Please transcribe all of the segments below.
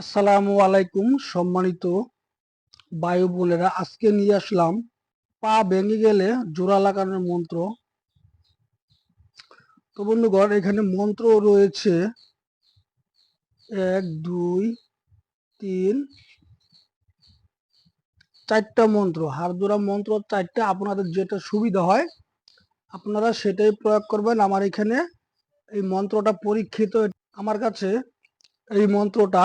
আসসালামু আলাইকুম, সম্মানিত বায়ু বোনেরা, আজকে নিয়ে আসলাম, পা ভেঙে গেলে জোড়া লাগানোর মন্ত্র। তো বন্ধুগণ, এখানে মন্ত্র রয়েছে, এক, দুই, তিন, চারটা মন্ত্র। হাড় জোড়া মন্ত্র চারটা, আপনাদের যেটা সুবিধা হয়, আপনারা সেটাই প্রয়োগ করবেন। আমার এখানে এই মন্ত্রটা পরীক্ষিত, আমার কাছে এই মন্ত্রটা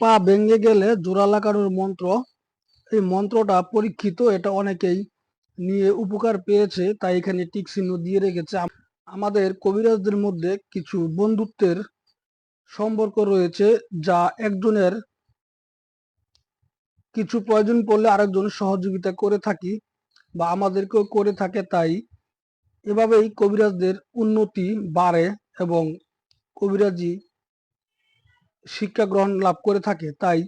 পা ভেঙে গেলে জোড়া লাগানোর মন্ত্র। এই মন্ত্রটা পরীক্ষিত, এটা অনেকেই নিয়ে উপকার পেয়েছে, তাই এখানে টিক চিহ্ন দিয়ে রেখেছে। আমাদের কবিরাজদের মধ্যে কিছু বন্ধুত্বের সম্পর্ক রয়েছে, যা একজনের কিছু প্রয়োজন পড়লে আরেকজন সহযোগিতা করে থাকি বা আমাদেরকেও করে থাকে, তাই এভাবেই কবিরাজদের উন্নতি বাড়ে এবং কবিরাজি শিক্ষা গ্রহণ লাভ করে থাকে, তাই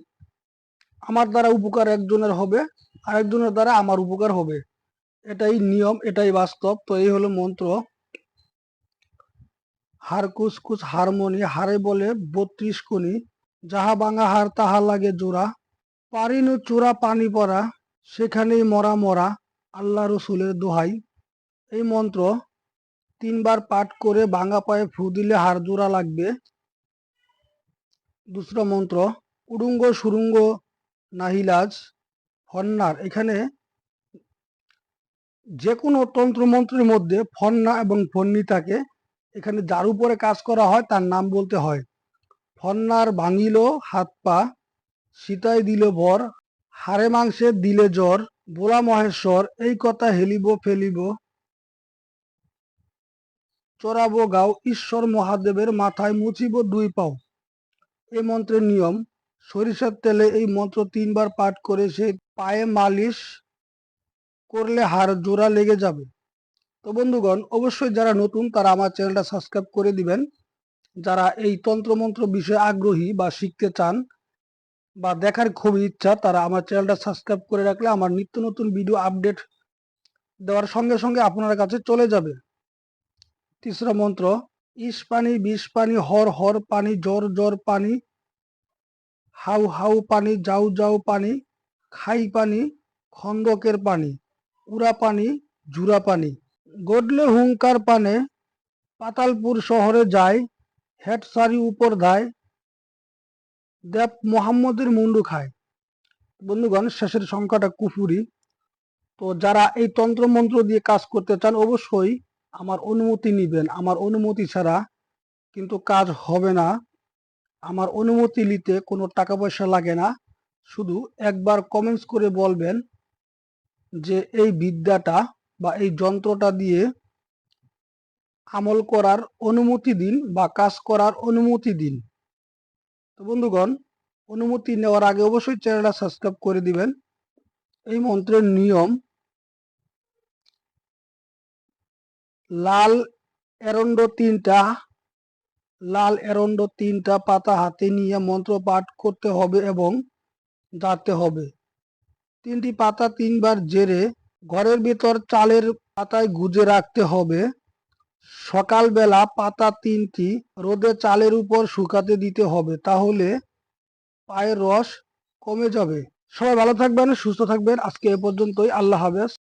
আমার দ্বারা উপকার একজনের হবে, আরেকজনের দ্বারা আমার উপকার হবে। এটাই নিয়ম, এটাই বাস্তব। তো এই হলো মন্ত্র। হার কুসকুস হারমোনি হারে বলে বত্রিশ কোনি যাহা বাঙা হার, তাহা লাগে জোড়া। পারিনু চূড়া পানি পরা সেখানেই মরা মরা, আল্লাহ রসুলের দোহাই। এই মন্ত্র তিনবার পাঠ করে ভাঙা পায়ে ফু দিলে হার জোড়া লাগবে। দুসরা মন্ত্র, উডুঙ্গ সুরুঙ্গ নাহিলাজ, ফন্নার। এখানে যে কোনো তন্ত্র মন্ত্রের মধ্যে ফন্না এবং ফন্নি থাকে। এখানে যার উপরে কাজ করা হয়, তার নাম বলতে হয়। ফন্নার ভাঙিল হাত পা সীতায় দিল বর, হাড়ে মাংসে দিলে জ্বর, বোলা মহেশ্বর, এই কথা হেলিব ফেলিব, চড়াবো গাও, ঈশ্বর মহাদেবের মাথায় মুছিব দুই পাও। এই মন্ত্রের নিয়ম। সরিষার তেলে এই মন্ত্র তিনবার পাঠ করে সে পায়ে মালিশ করলে হাড় জোড়া লেগে যাবে। তো বন্ধুগণ, অবশ্যই যারা নতুন তারা আমার চ্যানেলটা সাবস্ক্রাইব করে দিবেন। যারা এই তন্ত্রমন্ত্র বিষয়ে আগ্রহী বা শিখতে চান বা দেখার খুব ইচ্ছা, তারা আমার চ্যানেলটা সাবস্ক্রাইব করে রাখলে আমার নিত্য নতুন ভিডিও আপডেট দেওয়ার সঙ্গে সঙ্গে আপনার কাছে চলে যাবে। তিসরা মন্ত্র, ইস পানি, বিষ পানি, হর হর পানি, জ্বর জ্বর পানি হাউ হাউ পানি যাও যাও পানি, খাই পানি, খন্দকের পানি, উড়া পানি জুরা পানি। গডলে হুঙ্কার পানে পাতালপুর শহরে যায় হেড সারি উপর ধায়, দেব মোহাম্মদের মুন্ডু খায়। বন্ধুগণ, শেষের সংখ্যাটা কুফুরি। তো যারা এই তন্ত্র মন্ত্র দিয়ে কাজ করতে চান, অবশ্যই আমার অনুমতি নিবেন। আমার অনুমতি ছাড়া কিন্তু কাজ হবে না। আমার অনুমতি নিতে কোনো টাকা পয়সা লাগে না। শুধু একবার কমেন্টস করে বলবেন যে এই বিদ্যাটা বা এই যন্ত্রটা দিয়ে আমল করার অনুমতি দিন বা কাজ করার অনুমতি দিন। তো বন্ধুগণ, অনুমতি নেওয়ার আগে অবশ্যই চ্যানেলটা সাবস্ক্রাইব করে দিবেন। এই মন্ত্রের নিয়ম লাল এরন্ড তিনটা লাল এরন্ড তিনটা পাতা হাতে নিয়ে মন্ত্র পাঠ করতে হবে এবং দাঁড়তে হবে। তিনটি পাতা তিনবার জেরে ঘরের ভিতর চালের পাতায় গুজে রাখতে হবে। সকালবেলা পাতা তিনটি রোদে চালের উপর শুকাতে দিতে হবে, তাহলে পায়ের রস কমে যাবে। সবাই ভালো থাকবেন, সুস্থ থাকবেন। আজকে এ পর্যন্তই। আল্লাহ হাফেজ।